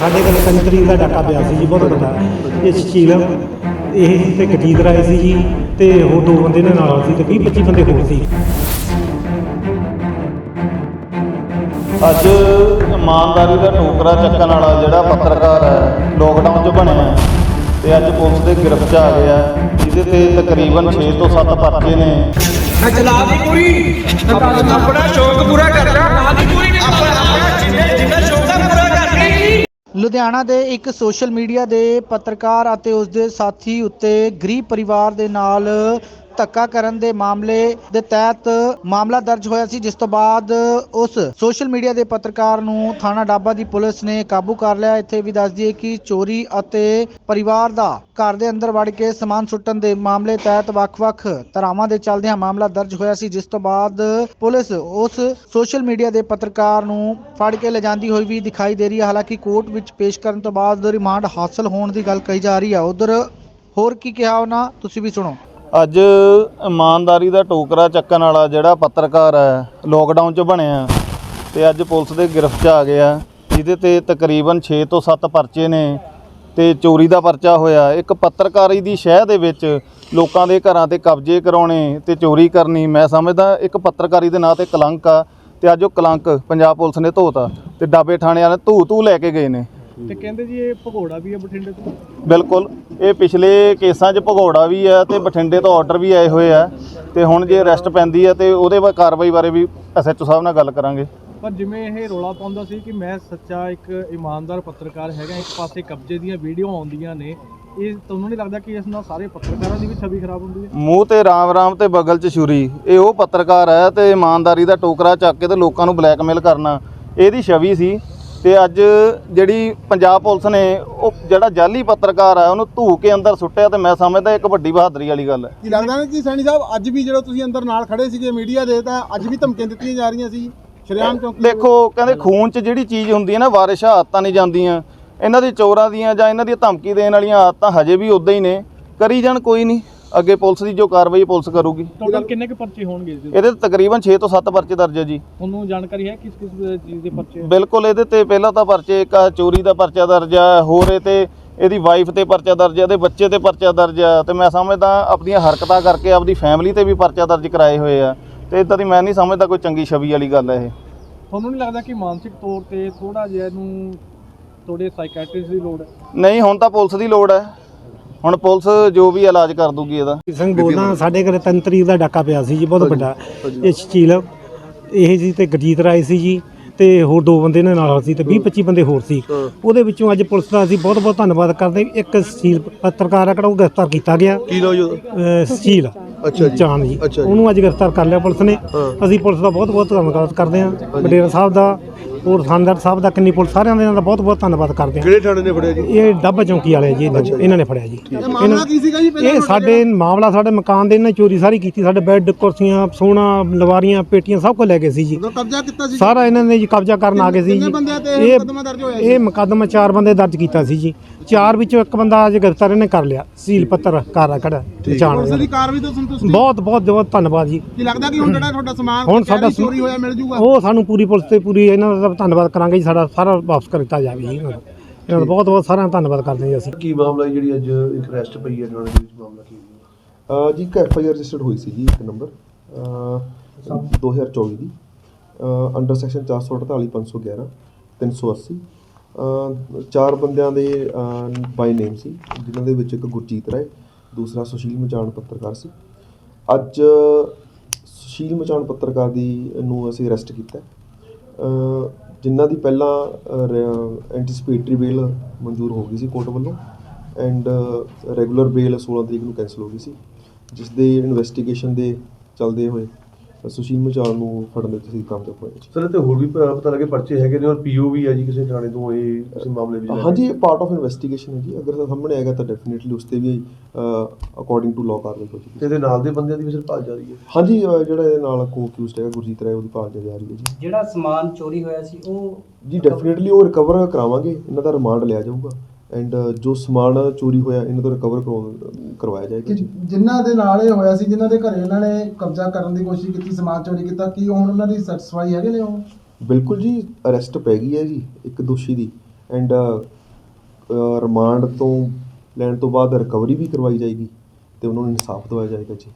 ਸਾਡੇ ਕੋਲ ਤਰੀਕ ਦਾ ਡਾਕਾ ਪਿਆ ਸੀ ਜੀ ਬਹੁਤ ਵੱਡਾ। ਇਹ ਝੀਲ ਇਹ ਤੇ ਗਜੀਤ ਰਾਏ ਸੀ ਜੀ ਤੇ ਹੋਰ ਦੋ ਬੰਦੇ ਨੇ ਨਾਲ ਸੀ ਤੇ 20 25 ਬੰਦੇ ਹੋਰ ਸੀ। ਅੱਜ ਇਮਾਨਦਾਰੀ ਦਾ ਟੋਕਰਾ ਚੱਕਣ ਵਾਲਾ ਜਿਹੜਾ ਪੱਤਰਕਾਰ ਹੈ ਲੋਕਡਾਊਨ 'ਚ ਬਣਿਆ ਤੇ ਅੱਜ ਪੁਲਿਸ ਦੇ ਗ੍ਰਿਫਤ 'ਚ ਆ ਗਿਆ ਹੈ। ਜਿਹਦੇ ਤੇ ਤਕਰੀਬਨ 6 ਤੋਂ 7 ਪਰਚੇ ਨੇ। ਮੈਂ ਚਲਾ ਦੀ ਪੂਰੀ। ਆਪਣਾ ਸ਼ੌਕ ਪੂਰਾ ਕਰ ਲਿਆ ਨਾ ਦੀ ਪੂਰੀ ਨਹੀਂ ਲੁਧਿਆਣਾ ਦੇ ਇੱਕ ਸੋਸ਼ਲ ਮੀਡੀਆ ਦੇ ਪੱਤਰਕਾਰ ਅਤੇ ਉਸ ਦੇ ਸਾਥੀ ਉੱਤੇ ਗਰੀਬ ਪਰਿਵਾਰ ਦੇ ਨਾਲ ਧੱਕਾ ਕਰਨ ਦੇ ਮਾਮਲੇ ਦੇ ਤਹਿਤ ਮਾਮਲਾ ਦਰਜ ਹੋਇਆ ਸੀ, ਜਿਸ ਤੋਂ ਬਾਅਦ ਉਸ ਸੋਸ਼ਲ ਮੀਡੀਆ ਦੇ ਪੱਤਰਕਾਰ ਨੂੰ ਥਾਣਾ ਡਾਬਾ ਦੀ ਪੁਲਿਸ ਨੇ ਕਾਬੂ ਕਰ ਲਿਆ। ਇੱਥੇ ਵੀ ਦੱਸ ਦਈਏ ਕਿ ਚੋਰੀ ਅਤੇ ਪਰਿਵਾਰ ਦਾ ਘਰ ਦੇ ਅੰਦਰ ਵੜ ਕੇ ਸਮਾਨ ਸੁੱਟਣ ਦੇ ਮਾਮਲੇ ਤਹਿਤ ਵੱਖ-ਵੱਖ ਧਾਰਾਵਾਂ ਦੇ ਚੱਲਦਿਆਂ ਮਾਮਲਾ ਦਰਜ ਹੋਇਆ ਸੀ, ਜਿਸ ਤੋਂ ਬਾਅਦ ਪੁਲਿਸ ਉਸ ਸੋਸ਼ਲ ਮੀਡੀਆ ਦੇ ਪੱਤਰਕਾਰ ਨੂੰ ਫੜ ਕੇ ਲਿਜਾਂਦੀ ਹੋਈ ਵੀ ਦਿਖਾਈ ਦੇ ਰਹੀ ਹੈ। ਹਾਲਾਂਕਿ ਕੋਰਟ ਵਿੱਚ ਪੇਸ਼ ਕਰਨ ਤੋਂ ਬਾਅਦ ਰਿਮਾਂਡ ਹਾਸਲ ਹੋਣ ਦੀ ਗੱਲ ਕਹੀ ਜਾ ਰਹੀ ਹੈ। ਉਧਰ ਹੋਰ ਕੀ ਕਿਹਾ ਉਹਨਾਂ? ਤੁਸੀਂ ਵੀ ਸੁਣੋ। ਅੱਜ ਇਮਾਨਦਾਰੀ ਦਾ ਟੋਕਰਾ ਚੱਕਣ ਵਾਲਾ ਜਿਹੜਾ ਪੱਤਰਕਾਰ ਹੈ ਲੋਕਡਾਊਨ 'ਚ ਬਣਿਆ ਤੇ ਅੱਜ ਪੁਲਿਸ ਦੇ ਗ੍ਰਿਫਤ 'ਚ ਆ ਗਿਆ ਜਿਹਦੇ ਤੇ ਤਕਰੀਬਨ 6 ਤੋਂ 7 ਪਰਚੇ ਨੇ ਤੇ ਚੋਰੀ ਦਾ ਪਰਚਾ ਹੋਇਆ ਇੱਕ ਪੱਤਰਕਾਰੀ ਦੀ ਸ਼ਹਿ ਦੇ ਵਿੱਚ ਲੋਕਾਂ ਦੇ ਘਰਾਂ ਤੇ ਕਬਜ਼ੇ ਕਰਾਉਣੇ ਤੇ ਚੋਰੀ ਕਰਨੀ, ਮੈਂ ਸਮਝਦਾ ਇੱਕ ਪੱਤਰਕਾਰੀ ਦੇ ਨਾਂ ਤੇ ਕਲੰਕ ਆ ਤੇ ਅੱਜ ਉਹ ਕਲੰਕ ਪੰਜਾਬ ਪੁਲਿਸ ਨੇ ਧੋਤਾ ਤੇ ਡਾਬੇ ਥਾਣੇ ਵਾਲੇ ਧੂ ਧੂ ਲੈ ਕੇ ਗਏ ਨੇ। ਤੇ ਕਹਿੰਦੇ ਜੀ ਇਹ ਭਗੋੜਾ ਵੀ ਹੈ ਬਠਿੰਡੇ ਤੋਂ? ਬਿਲਕੁਲ। ਇਹ ਪਿਛਲੇ ਕੇਸਾਂ 'ਚ ਭਗੌੜਾ ਵੀ ਆ ਤੇ ਬਠਿੰਡੇ ਤੋਂ ਆਰਡਰ ਵੀ ਆਏ ਹੋਏ ਆ। ਤੇ ਹੁਣ ਜੇ ਅਰੈਸਟ ਪੈਂਦੀ ਆ ਤੇ ਉਹਦੇ ਬਾਅਦ ਕਾਰਵਾਈ ਬਾਰੇ ਵੀ ਐਸਐਚਓ ਸਾਹਿਬ ਨਾਲ ਗੱਲ ਕਰਾਂਗੇ। ਪਰ ਜਿਵੇਂ ਇਹ ਰੋਲਾ ਪਾਉਂਦਾ ਸੀ ਕਿ ਮੈਂ ਸੱਚਾ ਇੱਕ ਇਮਾਨਦਾਰ ਪੱਤਰਕਾਰ ਹੈਗਾ ਇੱਕ ਪਾਸੇ ਕਬਜ਼ੇ ਦੀਆਂ ਵੀਡੀਓ ਆਉਂਦੀਆਂ ਨੇ ਇਹ ਤੁਹਾਨੂੰ ਨਹੀਂ ਲੱਗਦਾ ਕਿ ਇਸ ਨਾਲ ਸਾਰੇ ਪੱਤਰਕਾਰਾਂ ਦੀ ਵੀ ਛਵੀ ਖਰਾਬ ਹੁੰਦੀ ਹੈ? ਮੂੰਹ ਤੇ ਰਾਮ ਰਾਮ ਤੇ ਬਗਲ 'ਚ ਛੁਰੀ। ਇਹ ਉਹ ਪੱਤਰਕਾਰ ਹੈ ਤੇ ਇਮਾਨਦਾਰੀ ਦਾ ਟੋਕਰਾ ਚੱਕ ਕੇ ਤੇ ਲੋਕਾਂ ਨੂੰ ਬਲੈਕਮੇਲ ਕਰਨਾ। ਇਹਦੀ ਛਵੀ ਸੀ ਤੇ ਅੱਜ ਜਿਹੜੀ ਪੰਜਾਬ ਪੁਲਿਸ ਨੇ ਉਹ ਜਿਹੜਾ ਜਾਲੀ ਪੱਤਰਕਾਰ ਹੈ ਉਹਨੂੰ ਧੂ ਕੇ ਅੰਦਰ ਸੁੱਟਿਆ ਤੇ ਮੈਂ ਸਮਝਦਾ ਇੱਕ ਵੱਡੀ ਬਹਾਦਰੀ ਵਾਲੀ ਗੱਲ ਹੈ। ਕੀ ਲੱਗਦਾ ਨਾ ਕਿ ਸੈਣੀ ਸਾਹਿਬ ਅੱਜ ਵੀ ਜਦੋਂ ਤੁਸੀਂ ਅੰਦਰ ਨਾਲ ਖੜੇ ਸੀਗੇ ਮੀਡੀਆ ਦੇ ਤਾਂ ਅੱਜ ਵੀ ਧਮਕੀਆਂ ਦਿੱਤੀਆਂ ਜਾ ਰਹੀਆਂ ਸੀ? ਸ਼ਰੇਆਮ ਚੌਂਕੀ ਦੇਖੋ ਕਹਿੰਦੇ ਖੂਨ 'ਚ ਜਿਹੜੀ ਚੀਜ਼ ਹੁੰਦੀ ਹੈ ਨਾ ਵਾਰਿਸ਼ ਆਦਤਾਂ ਨਹੀਂ ਜਾਂਦੀਆਂ। ਇਹਨਾਂ ਦੀ ਚੋਰਾਂ ਦੀਆਂ ਜਾਂ ਇਹਨਾਂ ਦੀ ਧਮਕੀ ਦੇਣ ਵਾਲੀਆਂ ਆਦਤਾਂ ਹਜੇ ਵੀ ਉਦਾਂ ਹੀ ਨੇ। ਕਰੀ ਜਾਣ ਕੋਈ ਨਹੀਂ। ਅੱਗੇ ਪੁਲਿਸ ਦੀ ਜੋ ਕਾਰਵਾਈ ਪੁਲਿਸ ਕਰੂਗੀ। ਟੋਟਲ ਕਿੰਨੇ ਕੁ ਪਰਚੇ ਹੋਣਗੇ ਇਸ ਦੇ? ਇਹਦੇ ਤੇ ਤਕਰੀਬਨ 6 ਤੋਂ 7 ਪਰਚੇ ਦਰਜ ਹੈ ਜੀ। ਤੁਹਾਨੂੰ ਜਾਣਕਾਰੀ ਹੈ ਕਿਸ ਕਿਸ ਚੀਜ਼ ਦੇ ਪਰਚੇ ਹੈ? ਬਿਲਕੁਲ ਇਹਦੇ ਤੇ ਪਹਿਲਾਂ ਤਾਂ ਪਰਚੇ ਇੱਕ ਆਹ ਚੋਰੀ ਦਾ ਪਰਚਾ ਦਰਜ ਆ ਹੋਰ ਇਹ ਤੇ ਇਹਦੀ ਵਾਈਫ ਤੇ ਪਰਚਾ ਦਰਜ ਆ ਇਹਦੇ ਬੱਚੇ ਤੇ ਪਰਚਾ ਦਰਜ ਆ। ਤੇ ਮੈਂ ਸਮਝਦਾ ਆਪਣੀਆਂ ਹਰਕਤਾਂ ਕਰਕੇ ਆਪਦੀ ਫੈਮਿਲੀ ਤੇ ਵੀ ਪਰਚਾ ਦਰਜ ਕਰਾਏ ਹੋਏ ਆ। ਤੇ ਇਦਾਂ ਦੀ ਮੈਂ ਨਹੀਂ ਸਮਝਦਾ ਕੋਈ ਚੰਗੀ ਛਵੀ ਵਾਲੀ ਗੱਲ ਹੈ ਇਹ। ਤੁਹਾਨੂੰ ਨਹੀਂ ਲੱਗਦਾ ਕਿ ਮਾਨਸਿਕ ਤੌਰ ਤੇ ਥੋੜਾ ਜਿਹਾ ਇਹਨੂੰ ਥੋੜੇ ਸਾਈਕੈਟ੍ਰਿਸਟ ਦੀ ਲੋੜ ਹੈ? ਨਹੀਂ ਹੁਣ ਤਾਂ ਪੁਲਿਸ ਦੀ ਲੋੜ ਹੈ। ਹੁਣ ਪੁਲਿਸ ਜੋ ਵੀ ਇਲਾਜ ਕਰ ਦੂਗੀ ਇਹਦਾ। ਸਿੰਘ ਬੋਲਦਾ ਸਾਡੇ ਕੋਲ ਤਿੰਨ ਤਰੀਕ ਦਾ ਡਾਕਾ ਪਿਆ ਸੀ ਜੀ ਬਹੁਤ ਵੱਡਾ। ਇਹ ਝੀਲ ਇਹ ਜੀ ਤੇ ਗਜੀਤ ਰਾਏ ਸੀ ਜੀ ਤੇ ਹੋਰ ਦੋ ਬੰਦੇ ਨੇ ਨਾਲ ਸੀ ਤੇ 20 25 ਬੰਦੇ ਹੋਰ ਸੀ। ਉਹਦੇ ਵਿੱਚੋਂ ਅੱਜ ਪੁਲਿਸ ਦਾ ਅਸੀਂ ਬਹੁਤ ਬਹੁਤ ਧੰਨਵਾਦ ਕਰਦੇ। ਇੱਕ ਸੀਲ ਪੱਤਰਕਾਰ ਆ ਕਿਹੜਾ ਉਹ ਗ੍ਰਿਫਤਾਰ ਕੀਤਾ ਗਿਆ। ਕੀ ਲੋ ਜੋ ਸੀਲ ਅੱਛਾ ਜੀ। ਉਹਨੂੰ ਅੱਜ ਗ੍ਰਿਫਤਾਰ ਕਰ ਲਿਆ ਪੁਲਿਸ ਨੇ। ਅਸੀਂ ਪੁਲਿਸ ਦਾ ਬਹੁਤ ਬਹੁਤ ਧੰਨਵਾਦ ਕਰਦੇ ਹਾਂ। ਵਡੇਰਾ ਸਾਹਿਬ ਦਾ ਹੋਰ ਥਾਣੇਦਾਰ ਸਾਹਿਬ ਦਾ ਕਿੰਨੀ ਪੁਲਿਸ ਸਾਰਿਆਂ ਦੇ ਬਹੁਤ ਬਹੁਤ ਧੰਨਵਾਦ ਕਰਦੇ ਹਾਂ। ਕਿਹੜੇ ਥਾਣੇ ਨੇ ਫੜਿਆ ਜੀ? ਇਹ ਡੱਬਾ ਚੌਂਕੀ ਵਾਲੇ ਜੀ ਇਹਨਾਂ ਇਹਨਾਂ ਨੇ ਫੜਿਆ ਜੀ। ਇਹ ਮਾਮਲਾ ਕੀ ਸੀਗਾ ਜੀ ਪਹਿਲਾਂ ਇਹ ਸਾਡੇ ਮਾਮਲਾ ਸਾਡੇ ਮਕਾਨ ਦੇ ਇਹਨਾਂ ਚੋਰੀ ਸਾਰੀ ਕੀਤੀ ਸਾਡੇ ਬੈੱਡ ਕੁਰਸੀਆਂ ਸੋਨਾ ਲਵਾਰੀਆਂ ਪੇਟੀਆਂ ਸਭ ਕੁਝ ਲੈ ਗਏ ਸੀ ਜੀ। ਉਦੋਂ ਕਬਜ਼ਾ ਕੀਤਾ ਸੀ ਸਾਰਾ ਇਹਨਾਂ ਨੇ ਜੀ ਕਬਜ਼ਾ ਕਰਨ ਆ ਗਏ ਸੀ ਕਿੰਨੇ ਜੀ ਬੰਦਿਆਂ ਤੇ ਇਹ ਇਹ ਮੁਕੱਦਮਾ ਦਰਜ ਹੋਇਆ ਜੀ? ਇਹ ਮੁਕੱਦਮਾ ਚਾਰ ਬੰਦੇ ਦਰਜ ਕੀਤਾ ਸੀ ਜੀ। ਚਾਰ ਵਿੱਚੋਂ ਇੱਕ ਬੰਦਾ ਅੱਜ ਗ੍ਰਿਫਤਾਰ ਇਹਨੇ ਕਰ ਲਿਆ ਸੀਲ ਪੱਤਰ ਕਰ ਖੜਾ ਪਛਾਣ ਪੁਲਿਸ ਦੀ ਕਾਰਵਾਈ ਤੋਂ ਸੰਤੁਸ਼ਟੀ ਬਹੁਤ ਬਹੁਤ ਬਹੁਤ ਧੰਨਵਾਦ ਜੀ। ਕੀ ਲੱਗਦਾ ਕਿ ਹੁਣ ਜਿਹੜਾ ਤੁਹਾਡਾ ਸਮਾਨ ਹੁਣ ਸਾਡਾ ਚੋਰੀ ਹੋਇਆ ਮਿਲ ਜੂਗਾ? ਉਹ ਸਾਨੂੰ ਪੂਰੀ ਪੁਲਿਸ ਤੇ ਪੂਰੀ ਇਹਨਾਂ ਦਾ ਧੰਨਵਾਦ ਕਰਾਂਗੇ ਜੀ ਸਾਡਾ ਸਾਰਾ ਵਾਪਸ ਕਰ ਦਿੱਤਾ ਜਾਵੇ ਜੀ ਇਹਨਾਂ ਦਾ ਇਹਨਾਂ ਦਾ ਬਹੁਤ ਬਹੁਤ ਸਾਰਿਆਂ ਦਾ ਧੰਨਵਾਦ ਕਰਦੇ ਜੀ ਅਸੀਂ। ਕੀ ਮਾਮਲਾ ਹੈ ਜਿਹੜੀ ਅੱਜ ਇੱਕ ਅਰੈਸਟ ਪਈ ਹੈ ਥਾਣੇ ਦੇ ਵਿੱਚ ਮਾਮਲਾ ਕੀ ਹੈ? ਜੀ ਇੱਕ ਐਫ ਆਈ ਆਰ ਰਜਿਸਟਰਡ ਹੋਈ ਸੀ ਜੀ ਇੱਕ ਨੰਬਰ। ਅਹ 2024 ਦੀ ਅੰਡਰ ਸੈਕਸ਼ਨ 448 511 380 ਅਹ ਚਾਰ ਬੰਦਿਆਂ ਦੇ ਬਾਈ ਨੇਮ ਸੀ, ਜਿਨ੍ਹਾਂ ਦੇ ਵਿੱਚ ਇੱਕ ਗੁਰਜੀਤ ਰਾਏ, ਦੂਸਰਾ ਸੁਸ਼ੀਲ ਮਚਾਣ ਪੱਤਰਕਾਰ ਸੀ। ਅੱਜ ਸੁਸ਼ੀਲ ਮਚਾਣ ਪੱਤਰਕਾਰ ਦੀ ਨੂੰ ਅਸੀਂ ਅਰੈਸਟ ਕੀਤਾ। ਜਿਨ੍ਹਾਂ ਦੀ ਪਹਿਲਾਂ ਐਂਟੀਸਪੇਟਰੀ ਬੇਲ ਮਨਜ਼ੂਰ ਹੋ ਗਈ ਸੀ ਕੋਰਟ ਵੱਲੋਂ ਐਂਡ ਰੈਗੂਲਰ ਬੇਲ 16 ਤਰੀਕ ਨੂੰ ਕੈਂਸਲ ਹੋ ਗਈ ਸੀ ਜਿਸ ਦੇ ਇਨਵੈਸਟੀਗੇਸ਼ਨ ਦੇ ਚੱਲਦੇ ਹੋਏ ਸੁਸ਼ੀਲ ਮਚਾਨ ਨੂੰ ਫੜਨ ਦੇ ਅਸੀਂ ਕਾਮਯਾਬ ਹੋਏ ਜੀ। ਸਰ ਤੇ ਹੋਰ ਵੀ ਪ- ਪਤਾ ਲੱਗੇ ਪਰਚੇ ਹੈਗੇ ਨੇ ਔਰ ਪੀਓ ਵੀ ਹੈ ਜੀ ਕਿਸੇ ਥਾਣੇ ਤੋਂ ਇਹ ਕਿਸੇ ਮਾਮਲੇ ਵਿੱਚ ਹਾਂਜੀ ਇਹ ਪਾਰਟ ਆਫ ਇਨਵੈਸਟੀਗੇਸ਼ਨ ਹੈ ਜੀ। ਅਗਰ ਸਾਹਮਣੇ ਆਏਗਾ ਤਾਂ ਡੈਫੀਨਿਟਲੀ ਉਸ ਤੇ ਵੀ ਅਕੋਰਡਿੰਗ ਟੂ ਲਾਅ ਕਾਰਵਾਈ ਹੋ ਤੇ ਜਾਏਗੀ ਇਹਦੇ ਨਾਲ ਦੇ ਬੰਦਿਆਂ ਦੀ ਵੀ ਸਰ ਭਾਲ ਜਾ ਰਹੀ ਹੈ? ਹਾਂਜੀ ਅਹ ਜਿਹੜਾ ਇਹਦੇ ਨਾਲ ਕੋ ਅਕਿਊਜ਼ਡ ਹੈਗਾ ਗੁਰਜੀਤ ਰਾਏ ਉਹਦੀ ਭਾਲ ਜਾ ਰਹੀ ਹੈ ਜੀ। ਜਿਹੜਾ ਸਮਾਨ ਚੋਰੀ ਹੋਇਆ ਸੀ ਉਹ ਜੀ ਡੈਫੀਨਿਟਲੀ ਉਹ ਰਿਕਵਰ ਕਰਾਵਾਂਗੇ। ਇਹਨਾਂ ਦਾ ਰਿਮਾਂਡ ਲਿਆ ਜਾਊਗਾ। ਐਂਡ ਜੋ ਸਮਾਨ ਚੋਰੀ ਹੋਇਆ ਇਹਨਾਂ ਤੋਂ ਰਿਕਵਰ ਕਰਵਾਇਆ ਜਾਏਗਾ ਜੀ ਜਿਨ੍ਹਾਂ ਦੇ ਨਾਲ ਇਹ ਹੋਇਆ ਸੀ ਜਿਨ੍ਹਾਂ ਦੇ ਘਰੇ ਇਹਨਾਂ ਨੇ ਕਬਜ਼ਾ ਕਰਨ ਦੀ ਕੋਸ਼ਿਸ਼ ਕੀਤੀ ਸਮਾਨ ਚੋਰੀ ਕੀਤਾ ਕੀ ਹੁਣ ਉਹਨਾਂ ਦੀ ਸੈਟੀਸਫਾਈ ਹੈਗੇ ਨੇ ਉਹ? ਬਿਲਕੁਲ ਜੀ ਅਰੈਸਟ ਪੈ ਗਈ ਹੈ ਜੀ ਇੱਕ ਦੋਸ਼ੀ ਦੀ। ਐਂਡ ਰਿਮਾਂਡ ਤੋਂ ਲੈਣ ਤੋਂ ਬਾਅਦ ਰਿਕਵਰੀ ਵੀ ਕਰਵਾਈ ਜਾਏਗੀ ਤੇ ਉਹਨਾਂ ਨੂੰ ਇਨਸਾਫ ਦਿਵਾਇਆ ਜਾਏਗਾ ਜੀ।